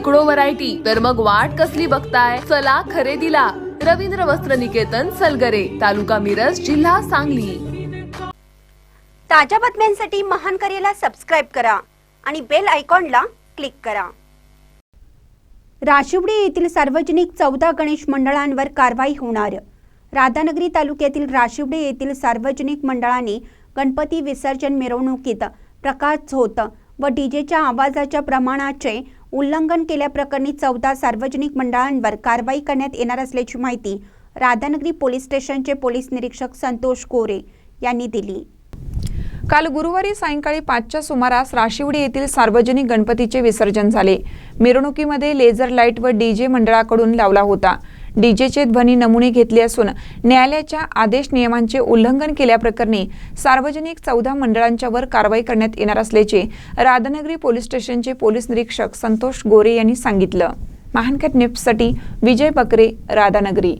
शेकडो व्हरायटी तर मग वाट कसली बघताय? चला खरेदीला. रवींद्र वस्त्र निकेतन सलगरे तालुका मिरज जिल्हा सांगली. ताज्या बातम्यांसाठी महान करेला सबस्क्राईब करा आणि बेल आयकॉनला क्लिक करा. राशिवडी येथील सार्वजनिक चौदा गणेश मंडळांवर कारवाई होणार. राधानगरी तालुक्यातील राशिवडे येथील सार्वजनिक मंडळाने गणपती विसर्जन मिरवणुकीत प्रकाश होत व डीजेच्या आवाजाच्या प्रमाणाचे उल्लंघन केल्याप्रकरणी चौदा सार्वजनिक मंडळांवर कारवाई करण्यात येणार असल्याची माहिती राधानगरी पोलीस स्टेशनचे पोलीस निरीक्षक संतोष कोरे यांनी दिली. काल गुरुवारी सायंकाळी पाचच्या सुमारास राशिवडी येथील सार्वजनिक गणपतीचे विसर्जन झाले. मिरवणुकीमध्ये लेझर लाइट व डीजे मंडळाकडून लावला होता. डीजेचे ध्वनी नमुने घेतले असून न्यायालयाच्या आदेश नियमांचे उल्लंघन केल्याप्रकरणी सार्वजनिक चौदा मंडळांच्यावर कारवाई करण्यात येणार असल्याचे राधानगरी पोलीस स्टेशनचे पोलीस निरीक्षक संतोष गोरे यांनी सांगितलं. महानकट न्यूजसाठी विजय बकरे राधानगरी.